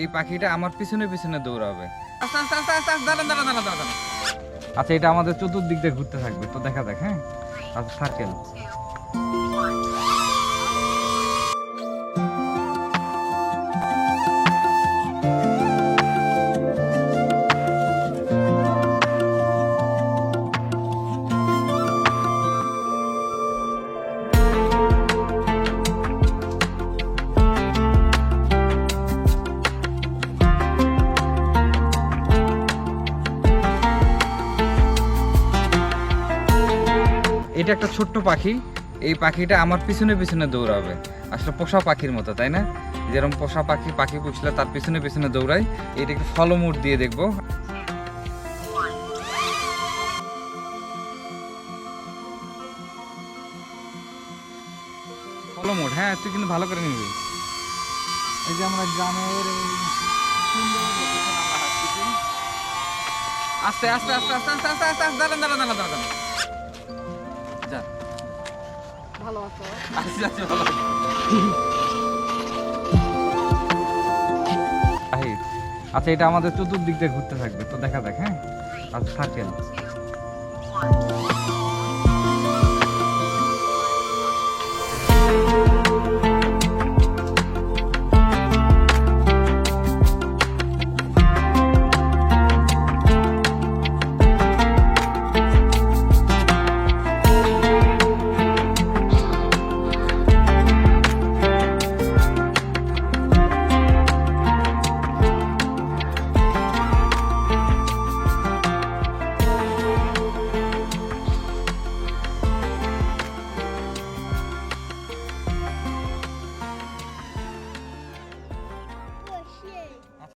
এই পাখিটা আমার পিছনে পিছনে দৌড়াবে। আচ্ছা এটা আমাদের চতুর্দিক দিয়ে ঘুরতে থাকবে, তো দেখা দেখ হ্যাঁ? আচ্ছা সার্কেল এটা একটা ছোট্ট পাখি। এই পাখিটা আমার পিছনে পিছনে দৌড়াবে। আসলে পোষা পাখির মতো, তাই না? যেরকম পোষা পাখি পাখি পুষলে তার পিছনে পিছনে দৌড়ায়। এটাকে ফলমুট দিয়ে দেখব। ফলমুট হ্যাঁ তুই কিন্তু ভালো করে নিবি। এই যে আমরা গ্রামের আস্তে আস্তে আস্তে আস্তে আস্তে আস্তে আস্তে দাঁড়ান দাঁড়ান দাঁড়ান দাঁড়ান। ভালো আছো? আচ্ছা এটা আমাদের চতুর্দিক দিয়ে ঘুরতে থাকবে, তো দেখা দেখ হ্যাঁ? আচ্ছা সার্কেল